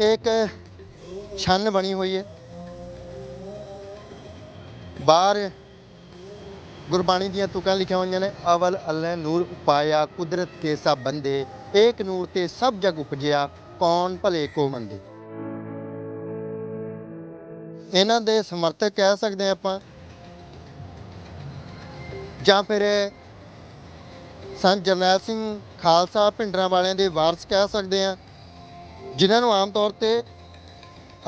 ਇਹ ਇੱਕ ਛੰਨ ਬਣੀ ਹੋਈ ਹੈ। ਬਾਹਰ ਗੁਰਬਾਣੀ ਦੀਆਂ ਤੁਕਾਂ ਲਿਖੀਆਂ ਹੋਈਆਂ ਨੇ, ਅਵਲ ਅੱਲਾ ਨੂਰ ਉਪਾਇਆ, ਕੁਦਰਤ ਕੇ ਸਭ ਬੰਦੇ, ਏਕ ਨੂਰ ਤੇ ਸਭ ਜਗ ਉਪਜਿਆ, ਕੌਣ ਭਲੇ ਕੋ ਮੰਦੇ। ਇਹਨਾਂ ਦੇ ਸਮਰਥਕ ਕਹਿ ਸਕਦੇ ਹਾਂ ਆਪਾਂ। ਜਾਂ ਫਿਰ ਸੰਤ ਜਰਨੈਲ ਸਿੰਘ ਖਾਲਸਾ ਭਿੰਡਰਾਂ ਵਾਲਿਆਂ ਦੇ ਵਾਰਸ ਕਹਿ ਸਕਦੇ ਹਾਂ। ਜਿਨ੍ਹਾਂ ਨੂੰ ਆਮ ਤੌਰ ਤੇ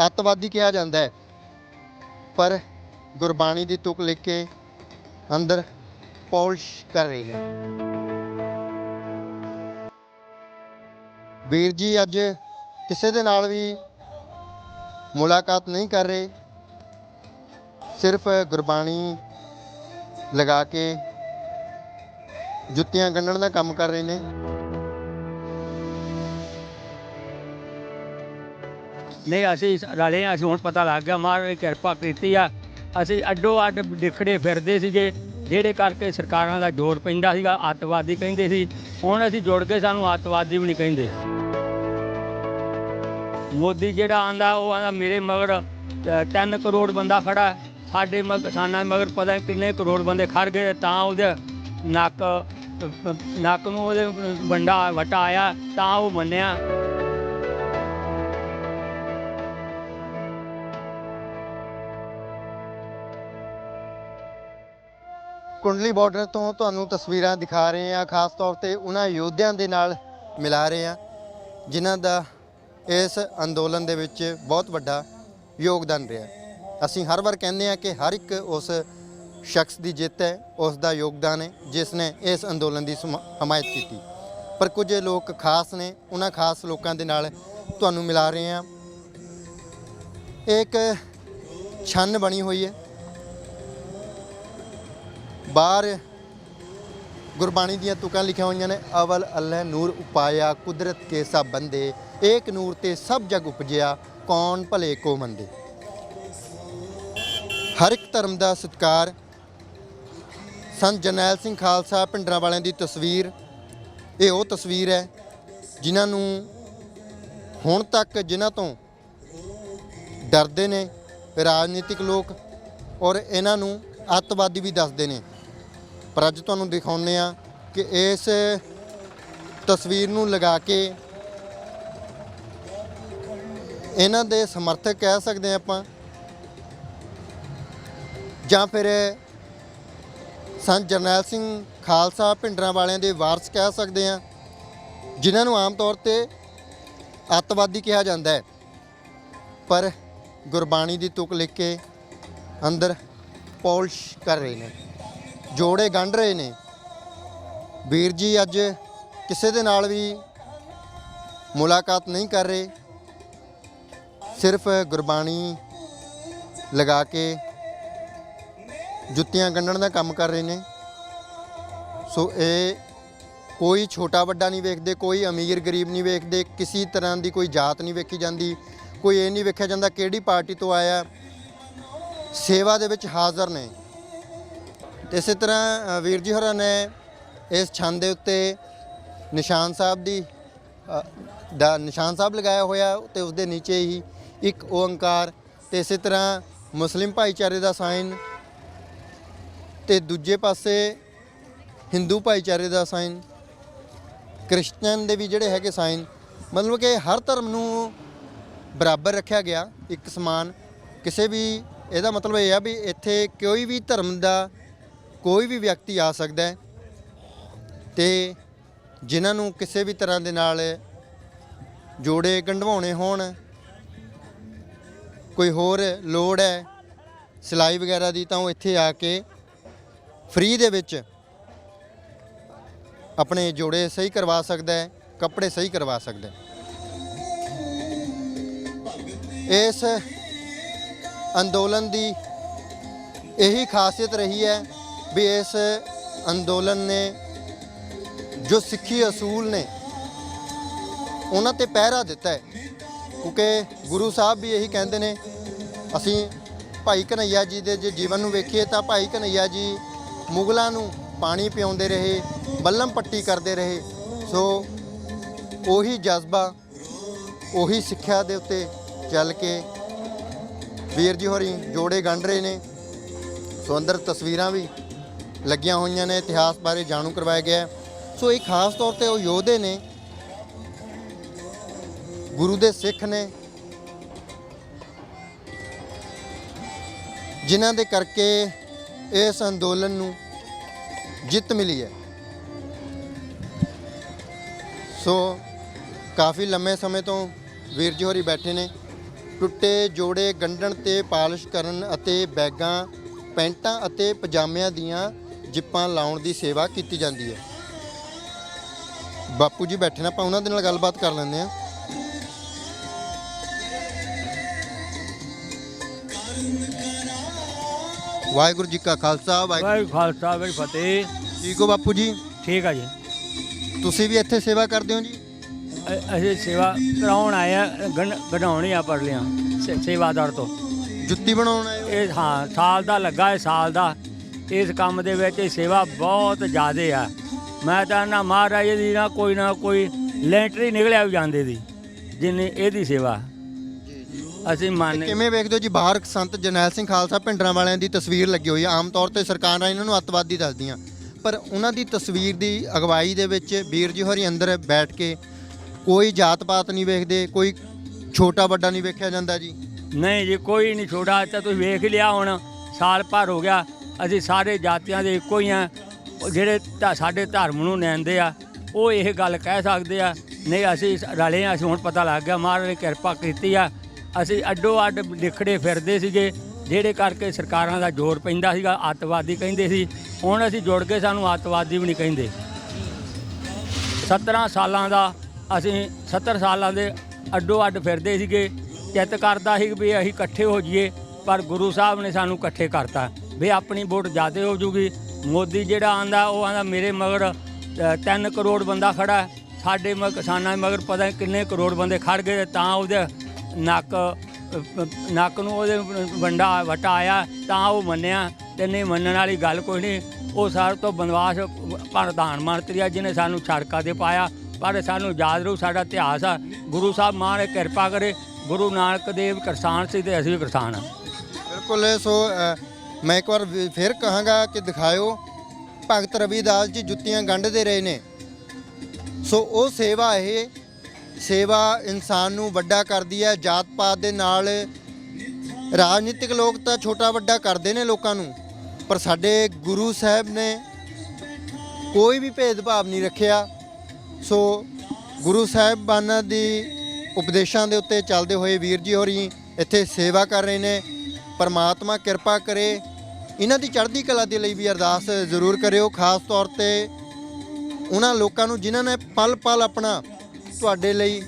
ਅੱਤਵਾਦੀ ਕਿਹਾ ਜਾਂਦਾ ਹੈ, ਪਰ ਗੁਰਬਾਣੀ ਦੀ ਤੁਕ ਲਿਖ ਕੇ ਅੰਦਰ ਪੌਲਿਸ਼ ਕਰ ਰਹੀ ਹੈ। ਵੀਰ ਜੀ, ਅੱਜ ਕਿਸੇ ਦੇ ਨਾਲ ਵੀ ਮੁਲਾਕਾਤ ਨਹੀਂ ਕਰ ਰਹੇ। ਸਿਰਫ ਗੁਰਬਾਣੀ ਲਗਾ ਕੇ ਜੁੱਤੀਆਂ ਗੰਢਣ ਦਾ ਕੰਮ ਕਰ ਰਹੇ ਨੇ। ਨਹੀਂ ਅਸੀਂ ਰਲੇ ਹਾਂ, ਅਸੀਂ ਹੁਣ ਪਤਾ ਲੱਗ ਗਿਆ ਮਹਾਰਾਜ ਨੇ ਕਿਰਪਾ ਕੀਤੀ ਆ। ਅਸੀਂ ਅੱਡੋ ਅੱਡ ਵਿਖੜੇ ਫਿਰਦੇ ਸੀਗੇ ਜਿਹੜੇ ਕਰਕੇ ਸਰਕਾਰਾਂ ਦਾ ਜ਼ੋਰ ਪੈਂਦਾ ਸੀਗਾ ਅੱਤਵਾਦੀ ਕਹਿੰਦੇ ਸੀ। ਹੁਣ ਅਸੀਂ ਜੁੜ ਕੇ ਸਾਨੂੰ ਅੱਤਵਾਦੀ ਵੀ ਨਹੀਂ ਕਹਿੰਦੇ। ਮੋਦੀ ਜਿਹੜਾ ਆਂਦਾ ਉਹ ਆਂਦਾ ਮੇਰੇ ਮਗਰ 3 ਕਰੋੜ ਬੰਦਾ ਖੜਾ ਸਾਡੇ ਮਗ ਕਿਸਾਨਾਂ ਮਗਰ ਪਤਾ ਨਹੀਂ ਕਿੰਨੇ ਕਰੋੜ ਬੰਦੇ ਖੜ ਗਏ ਤਾਂ ਉਹਦੇ ਨੱਕ ਨੱਕ ਨੂੰ ਉਹਦੇ ਵੰਡਾ ਵਟਾ ਆਇਆ ਤਾਂ ਉਹ ਮੰਨਿਆ। ਕੁੰਡਲੀ ਬਾਰਡਰ ਤੋਂ ਤੁਹਾਨੂੰ ਤਸਵੀਰਾਂ ਦਿਖਾ ਰਹੇ ਹਾਂ, ਖਾਸ ਤੌਰ ਤੇ ਉਹਨਾਂ ਯੋਧਿਆਂ ਦੇ ਨਾਲ ਮਿਲਾ ਰਹੇ ਹਾਂ, ਜਿਨ੍ਹਾਂ ਦਾ ਇਸ ਅੰਦੋਲਨ ਦੇ ਵਿੱਚ ਬਹੁਤ ਵੱਡਾ ਯੋਗਦਾਨ ਰਿਹਾ। ਅਸੀਂ ਹਰ ਵਾਰ ਕਹਿੰਦੇ ਹਾਂ ਕਿ ਹਰ ਇੱਕ ਉਸ ਸ਼ਖਸ ਦੀ ਜਿੱਤ ਹੈ, ਉਸ ਦਾ ਯੋਗਦਾਨ ਹੈ, ਜਿਸ ਨੇ ਇਸ ਅੰਦੋਲਨ ਦੀ ਸਮ- ਹਮਾਇਤ ਕੀਤੀ। ਪਰ ਕੁਝ ਲੋਕ ਖਾਸ ਨੇ, ਉਹਨਾਂ ਖਾਸ ਲੋਕਾਂ ਦੇ ਨਾਲ ਤੁਹਾਨੂੰ ਮਿਲਾ ਰਹੇ ਹਾਂ। ਇਹ ਇੱਕ ਛੰਨ ਬਣੀ ਹੋਈ ਹੈ। ਬਾਹਰ ਗੁਰਬਾਣੀ ਦੀਆਂ ਤੁਕਾਂ ਲਿਖੀਆਂ ਹੋਈਆਂ ਨੇ, ਅਵਲ ਅੱਲਾ ਨੂਰ ਉਪਾਇਆ, ਕੁਦਰਤ ਕੇ ਸਭ ਬੰਦੇ, ਏਕ ਨੂਰ ਤੇ ਸਭ ਜਗ ਉਪਜਿਆ, ਕੌਣ ਭਲੇ ਕੋ ਮੰਦੇ? ਹਰ ਇੱਕ ਧਰਮ ਦਾ ਸਤਿਕਾਰ। ਸੰਤ ਜਰਨੈਲ ਸਿੰਘ ਖਾਲਸਾ ਭਿੰਡਰਾਂ ਵਾਲਿਆਂ ਦੀ ਤਸਵੀਰ, ਇਹ ਉਹ ਤਸਵੀਰ ਹੈ, ਜਿਨ੍ਹਾਂ ਨੂੰ ਹੁਣ ਤੱਕ ਜਿਨ੍ਹਾਂ ਤੋਂ ਡਰਦੇ ਨੇ, ਰਾਜਨੀਤਿਕ ਲੋਕ, ਔਰ ਇਹਨਾਂ ਨੂੰ ਅੱਤਵਾਦੀ ਵੀ ਦੱਸਦੇ ਨੇ। ਪਰ ਅੱਜ ਤੁਹਾਨੂੰ ਦਿਖਾਉਂਦੇ ਆ ਕਿ ਇਸ ਤਸਵੀਰ ਨੂੰ ਲਗਾ ਕੇ ਇਹਨਾਂ ਦੇ ਸਮਰਥਕ ਕਹਿ ਸਕਦੇ ਆ ਆਪਾਂ। ਜਾਂ ਫਿਰ ਸੰਤ ਜਰਨੈਲ ਸਿੰਘ ਖਾਲਸਾ ਭਿੰਡਰਾਂ ਵਾਲਿਆਂ ਦੇ ਵਾਰਸ ਕਹਿ ਸਕਦੇ ਆ ਜਿਨ੍ਹਾਂ ਨੂੰ ਆਮ ਤੌਰ ਤੇ ਅੱਤਵਾਦੀ ਕਿਹਾ ਜਾਂਦਾ ਹੈ। ਪਰ ਗੁਰਬਾਣੀ ਦੀ ਤੁਕ ਲਿਖ ਕੇ ਅੰਦਰ ਪੌਲਿਸ਼ ਕਰ ਰਹੇ ਨੇ। ਜੋੜੇ ਗੰਢ ਰਹੇ ਨੇ। ਵੀਰ ਜੀ ਅੱਜ ਕਿਸੇ ਦੇ ਨਾਲ ਵੀ ਮੁਲਾਕਾਤ ਨਹੀਂ ਕਰ ਰਹੇ। ਸਿਰਫ ਗੁਰਬਾਣੀ ਲਗਾ ਕੇ ਜੁੱਤੀਆਂ ਗੰਢਣ ਦਾ ਕੰਮ ਕਰ ਰਹੇ ਨੇ। ਸੋ ਇਹ ਕੋਈ ਛੋਟਾ ਵੱਡਾ ਨਹੀਂ ਵੇਖਦੇ, ਕੋਈ ਅਮੀਰ ਗਰੀਬ ਨਹੀਂ ਵੇਖਦੇ, ਕਿਸੇ ਤਰ੍ਹਾਂ ਦੀ ਕੋਈ ਜਾਤ ਨਹੀਂ ਵੇਖੀ ਜਾਂਦੀ, ਕੋਈ ਇਹ ਨਹੀਂ ਵੇਖਿਆ ਜਾਂਦਾ ਕਿਹੜੀ ਪਾਰਟੀ ਤੋਂ ਆਇਆ। ਸੇਵਾ ਦੇ ਵਿੱਚ ਹਾਜ਼ਰ ਨੇ। ਤੇ ਇਸੇ ਤਰ੍ਹਾਂ ਵੀਰ ਜੀ ਹੋਰਾਂ ਨੇ ਇਸ ਛੰਦ ਦੇ ਉੱਤੇ ਨਿਸ਼ਾਨ ਸਾਹਿਬ ਦੀ ਦਾ ਨਿਸ਼ਾਨ ਸਾਹਿਬ ਲਗਾਇਆ ਹੋਇਆ ਤੇ ਉਸ ਦੇ ਨੀਚੇ ਹੀ ਇੱਕ ਓੰਕਾਰ ਤੇ ਇਸੇ ਤਰ੍ਹਾਂ ਮੁਸਲਿਮ ਭਾਈਚਾਰੇ ਦਾ ਸਾਈਨ ਤੇ ਦੂਜੇ ਪਾਸੇ ਹਿੰਦੂ ਭਾਈਚਾਰੇ ਦਾ ਸਾਈਨ ਕ੍ਰਿਸਚੀਅਨ ਦੇ ਵੀ ਜਿਹੜੇ ਹੈਗੇ ਸਾਈਨ, ਮਤਲਬ ਕਿ ਹਰ ਧਰਮ ਨੂੰ ਬਰਾਬਰ ਰੱਖਿਆ ਗਿਆ ਇੱਕ ਸਮਾਨ। ਕਿਸੇ ਵੀ, ਇਹਦਾ ਮਤਲਬ ਇਹ ਆ ਵੀ ਇੱਥੇ ਕੋਈ ਵੀ ਧਰਮ ਦਾ ਕੋਈ ਵੀ ਵਿਅਕਤੀ ਆ ਸਕਦਾ ਹੈ ਤੇ ਜਿਨ੍ਹਾਂ ਨੂੰ ਕਿਸੇ ਵੀ ਤਰ੍ਹਾਂ ਦੇ ਨਾਲ ਜੋੜੇ ਗੰਢਵਾਉਣੇ ਹੋਣ, ਕੋਈ ਹੋਰ ਲੋੜ ਹੈ ਸਿਲਾਈ ਵਗੈਰਾ ਦੀ, ਤਾਂ ਉਹ ਇੱਥੇ ਆ ਕੇ ਫ੍ਰੀ ਦੇ ਵਿੱਚ ਆਪਣੇ ਜੋੜੇ ਸਹੀ ਕਰਵਾ ਸਕਦਾ ਹੈ, ਕੱਪੜੇ ਸਹੀ ਕਰਵਾ ਸਕਦਾ ਹੈ। ਇਸ ਅੰਦੋਲਨ ਦੀ ਇਹੀ ਖਾਸੀਅਤ ਰਹੀ ਹੈ ਵੀ ਇਸ ਅੰਦੋਲਨ ਨੇ ਜੋ ਸਿੱਖੀ ਅਸੂਲ ਨੇ, ਉਹਨਾਂ ਤੇ ਪਹਿਰਾ ਦਿੱਤਾ ਹੈ। ਕਿਉਂਕਿ ਗੁਰੂ ਸਾਹਿਬ ਵੀ ਇਹੀ ਕਹਿੰਦੇ ਨੇ, ਅਸੀਂ ਭਾਈ ਕਨਈਆ ਜੀ ਦੇ ਜੇ ਜੀਵਨ ਨੂੰ ਵੇਖੀਏ ਤਾਂ ਭਾਈ ਕਨਈਆ ਜੀ ਮੁਗਲਾਂ ਨੂੰ ਪਾਣੀ ਪਿਆਉਂਦੇ ਰਹੇ, ਬੱਲਮ ਪੱਟੀ ਕਰਦੇ ਰਹੇ। ਸੋ ਉਹੀ ਜਜ਼ਬਾ, ਉਹੀ ਸਿੱਖਿਆ ਦੇ ਉੱਤੇ ਚੱਲ ਕੇ ਵੀਰ ਜੀ ਹੋਰੀ ਜੋੜੇ ਗੰਢ ਰਹੇ ਨੇ। ਸੋ ਅੰਦਰ ਤਸਵੀਰਾਂ ਵੀ ਲੱਗੀਆਂ ਹੋਈਆਂ ਨੇ, ਇਤਿਹਾਸ ਬਾਰੇ ਜਾਣੂ ਕਰਵਾਇਆ ਗਿਆ ਸੋ ਇਹ ਖਾਸ ਤੌਰ ਤੇ ਉਹ ਯੋਧੇ ਨੇ, ਗੁਰੂ ਦੇ ਸਿੱਖ ਨੇ, ਜਿਨ੍ਹਾਂ ਦੇ ਕਰਕੇ ਇਸ ਅੰਦੋਲਨ ਨੂੰ ਜਿੱਤ ਮਿਲੀ ਹੈ। ਸੋ ਕਾਫੀ ਲੰਮੇ ਸਮੇਂ ਤੋਂ ਵੀਰ ਜੀ ਹੋਰੀ ਬੈਠੇ ਨੇ। ਟੁੱਟੇ ਜੋੜੇ, ਗੰਢਣ ਤੇ ਪਾਲਿਸ਼ ਕਰਨ ਅਤੇ ਬੈਗਾਂ, ਪੈਂਟਾਂ ਅਤੇ ਪਜਾਮਿਆਂ ਦੀਆਂ ਜਿੱਪਾਂ ਲਾਉਣ ਦੀ ਸੇਵਾ ਕੀਤੀ ਜਾਂਦੀ ਹੈ। ਬਾਪੂ ਜੀ ਬੈਠੇ ਨੇ ਆਪਾਂ ਉਹਨਾਂ ਦੇ ਨਾਲ ਗੱਲਬਾਤ ਕਰ ਲੈਂਦੇ ਹਾਂ। ਵਾਹਿਗੁਰੂ ਜੀ ਕਾ ਖਾਲਸਾ ਵਾਹਿਗੁਰੂ ਵਾਹਿਗੁਰੂ ਖਾਲਸਾ ਵਾਹਿਗੁਰੂ ਫਤਿਹ। ਠੀਕ ਹੋ ਬਾਪੂ ਜੀ? ਠੀਕ ਆ ਜੀ। ਤੁਸੀਂ ਵੀ ਇੱਥੇ ਸੇਵਾ ਕਰਦੇ ਹੋ ਜੀ? ਅ- ਅਸੀਂ ਸੇਵਾ ਕਰਾਉਣ ਆਏ ਆ ਗਢਾਉਣੀ ਆ ਪਰਲੀਆਂ ਸੇ- ਸੇਵਾਦਾਰ ਤੋਂ। ਜੁੱਤੀ ਬਣਾਉਣ ਆਏ ਹੋ? ਇਹ ਹਾਂ ਸਾਲ ਦਾ ਲੱਗਾ ਹੈ ਸਾਲ ਦਾ। ਇਸ ਕੰਮ ਦੇ ਵਿੱਚ ਸੇਵਾ ਬਹੁਤ ਜ਼ਿਆਦੇ ਆ। ਮੈਂ ਤਾਂ ਨਾ ਮਹਾਰਾਜ ਦੀ ਨਾ ਕੋਈ ਨਾ ਕੋਈ ਲੈਂਟਰੀ ਨਿਕਲਿਆ ਵੀ ਜਾਂਦੇ ਦੀ ਜਿੰਨੀ ਇਹਦੀ ਸੇਵਾ। ਅਸੀਂ ਮੰਨ ਕਿਵੇਂ ਵੇਖਦੇ ਹੋ ਜੀ ਬਾਹਰ ਸੰਤ ਜਰਨੈਲ ਸਿੰਘ ਖਾਲਸਾ ਪਿੰਡਰਾਂ ਵਾਲਿਆਂ ਦੀ ਤਸਵੀਰ ਲੱਗੀ ਹੋਈ ਹੈ ਆਮ ਤੌਰ ਤੇ ਸਰਕਾਰਾਂ ਇਹਨਾਂ ਨੂੰ ਅੱਤਵਾਦੀ ਦੱਸਦੀਆਂ। ਪਰ ਉਹਨਾਂ ਦੀ ਤਸਵੀਰ ਦੀ ਅਗਵਾਈ ਦੇ ਵਿੱਚ ਵੀਰ ਜੀ ਹੋਰੀ ਅੰਦਰ ਬੈਠ ਕੇ ਕੋਈ ਜਾਤ ਪਾਤ ਨਹੀਂ ਵੇਖਦੇ ਕੋਈ ਛੋਟਾ ਵੱਡਾ ਨਹੀਂ ਵੇਖਿਆ ਜਾਂਦਾ ਜੀ। ਨਹੀਂ ਜੀ ਕੋਈ ਨਹੀਂ ਛੋੜਾ ਤਾਂ ਤੁਸੀਂ ਵੇਖ ਲਿਆ ਹੁਣ ਸਾਲ ਭਰ ਹੋ ਗਿਆ। ਅਸੀਂ ਸਾਰੇ ਜਾਤੀਆਂ ਦੇ ਇੱਕੋ ਹੀ ਆ। ਜਿਹੜੇ ਧਾ- ਸਾਡੇ ਧਰਮ ਨੂੰ ਨਿੰਦੇ ਆ, ਉਹ ਇਹ ਗੱਲ ਕਹਿ ਸਕਦੇ ਆ, ਨਹੀਂ ਅਸੀਂ ਰਲੇ ਆ, ਅਸੀਂ ਹੁਣ ਪਤਾ ਲੱਗ ਗਿਆ, ਮਹਾਰਾਜ ਨੇ ਕਿਰਪਾ ਕੀਤੀ ਆ। ਅਸੀਂ ਅੱਡੋ ਅੱਡ ਲਿਖੜੇ ਫਿਰਦੇ ਸੀਗੇ, ਜਿਹੜੇ ਕਰਕੇ ਸਰਕਾਰਾਂ ਦਾ ਜ਼ੋਰ ਪੈਂਦਾ ਸੀਗਾ ਅੱਤਵਾਦੀ ਕਹਿੰਦੇ ਸੀ। ਹੁਣ ਅਸੀਂ ਜੁੜ ਕੇ ਸਾਨੂੰ ਅੱਤਵਾਦੀ ਵੀ ਨਹੀਂ ਕਹਿੰਦੇ। 17 ਸਾਲਾਂ ਦਾ ਅਸੀਂ 70 ਸਾਲਾਂ ਦੇ ਅੱਡੋ ਅੱਡ ਫਿਰਦੇ ਸੀਗੇ ਚਿੱਤ ਕਰਦਾ ਸੀ ਵੀ ਅਸੀਂ ਇਕੱਠੇ ਹੋ ਜਾਈਏ, ਪਰ ਗੁਰੂ ਸਾਹਿਬ ਨੇ ਸਾਨੂੰ ਇਕੱਠੇ ਕਰਤਾ। ਵੀ ਆਪਣੀ ਵੋਟ ਜ਼ਿਆਦਾ ਹੋ ਜੂਗੀ। ਮੋਦੀ ਜਿਹੜਾ ਆਂਦਾ, ਉਹ ਆਂਦਾ, ਮੇਰੇ ਮਗਰ 3 ਕਰੋੜ ਬੰਦਾ ਖੜਾ ਸਾਡੇ ਮਗਰ, ਕਿਸਾਨਾਂ ਦੇ ਮਗਰ ਪਤਾ ਕਿੰਨੇ ਕਰੋੜ ਬੰਦੇ ਖੜ ਗਏ ਤਾਂ ਉਹਦੇ ਨੱਕ ਨੱਕ ਨੂੰ ਉਹਦੇ ਵੰਡਾ, ਵਟਾ ਆਇਆ, ਤਾਂ ਉਹ ਮੰਨਿਆ ਤੇ ਨਹੀਂ ਮੰਨਣ ਵਾਲੀ ਗੱਲ ਕੋਈ ਨਹੀਂ। ਉਹ ਸਾਰੇ ਤੋਂ ਬਨਵਾਸ ਪ੍ਰਧਾਨ ਮੰਤਰੀ ਆ, ਜਿਹਨੇ ਸਾਨੂੰ ਛੜਕਾ ਤੇ ਪਾਇਆ। ਪਰ ਸਾਨੂੰ ਯਾਦ ਰਹੂ, ਸਾਡਾ ਇਤਿਹਾਸ ਆ। ਗੁਰੂ ਸਾਹਿਬ ਮਾਂ ਨੇ ਕਿਰਪਾ ਕਰੇ। ਗੁਰੂ ਨਾਨਕ ਦੇਵ ਕਿਸਾਨ ਸੀ ਤੇ ਅਸੀਂ ਵੀ ਕਿਸਾਨ ਆ। ਬਿਲਕੁਲ, ਸੋ ਮੈਂ ਇੱਕ ਵਾਰ ਫਿਰ ਕਹਾਂਗਾ ਕਿ ਦਿਖਾਇਓ। ਭਗਤ ਰਵਿਦਾਸ ਜੀ ਜੁੱਤੀਆਂ ਗੰਢਦੇ ਰਹੇ ਨੇ। ਸੋ ਉਹ ਸੇਵਾ ਇਹ ਸੇਵਾ ਇਨਸਾਨ ਨੂੰ ਵੱਡਾ ਕਰਦੀ ਹੈ। ਜਾਤ ਪਾਤ ਦੇ ਨਾਲ ਰਾਜਨੀਤਿਕ ਲੋਕ ਤਾਂ ਛੋਟਾ ਵੱਡਾ ਕਰਦੇ ਨੇ ਲੋਕਾਂ ਨੂੰ। ਪਰ ਸਾਡੇ ਗੁਰੂ ਸਾਹਿਬ ਨੇ ਕੋਈ ਵੀ ਭੇਦਭਾਵ ਨਹੀਂ ਰੱਖਿਆ। ਸੋ ਗੁਰੂ ਸਾਹਿਬਾਨਾਂ ਦੀ ਉਪਦੇਸ਼ਾਂ ਦੇ ਉੱਤੇ ਚੱਲਦੇ ਹੋਏ ਵੀਰ ਜੀ ਹੋਰੀ ਇੱਥੇ ਸੇਵਾ ਕਰ ਰਹੇ ਨੇ। ਪਰਮਾਤਮਾ ਕਿਰਪਾ ਕਰੇ। ਇਹਨਾਂ ਦੀ ਚੜ੍ਹਦੀ ਕਲਾ ਦੇ ਲਈ ਵੀ ਅਰਦਾਸ ਜ਼ਰੂਰ ਕਰਿਓ, ਖਾਸ ਤੌਰ ਤੇ ਉਹਨਾਂ ਲੋਕਾਂ ਨੂੰ ਜਿਨ੍ਹਾਂ ਨੇ ਪਲ ਪਲ ਆਪਣਾ ਤੁਹਾਡੇ ਲਈ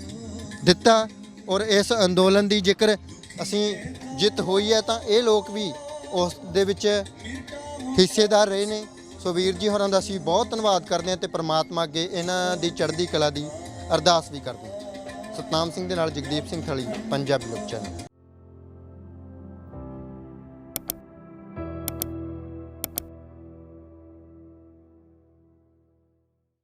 ਦਿੱਤਾ ਔਰ ਇਸ ਅੰਦੋਲਨ ਦੀ ਜੇਕਰ ਅਸੀਂ ਜਿੱਤ ਹੋਈ ਹੈ ਤਾਂ ਇਹ ਲੋਕ ਵੀ ਉਸ ਦੇ ਵਿੱਚ ਹਿੱਸੇਦਾਰ ਰਹੇ ਨੇ। ਸੋ ਵੀਰ ਜੀ ਹੋਰਾਂ ਦਾ ਅਸੀਂ ਬਹੁਤ ਧੰਨਵਾਦ ਕਰਦੇ ਹਾਂ ਤੇ ਪ੍ਰਮਾਤਮਾ ਅੱਗੇ ਇਹਨਾਂ ਦੀ ਚੜ੍ਹਦੀ ਕਲਾ ਦੀ ਅਰਦਾਸ ਵੀ ਕਰਦੇ ਹਾਂ। ਸਤਨਾਮ ਸਿੰਘ ਦੇ ਨਾਲ ਜਗਦੀਪ ਸਿੰਘ ਥਲੀ ਪੰਜਾਬੀ ਲੋਕ ਚੈਨਲ।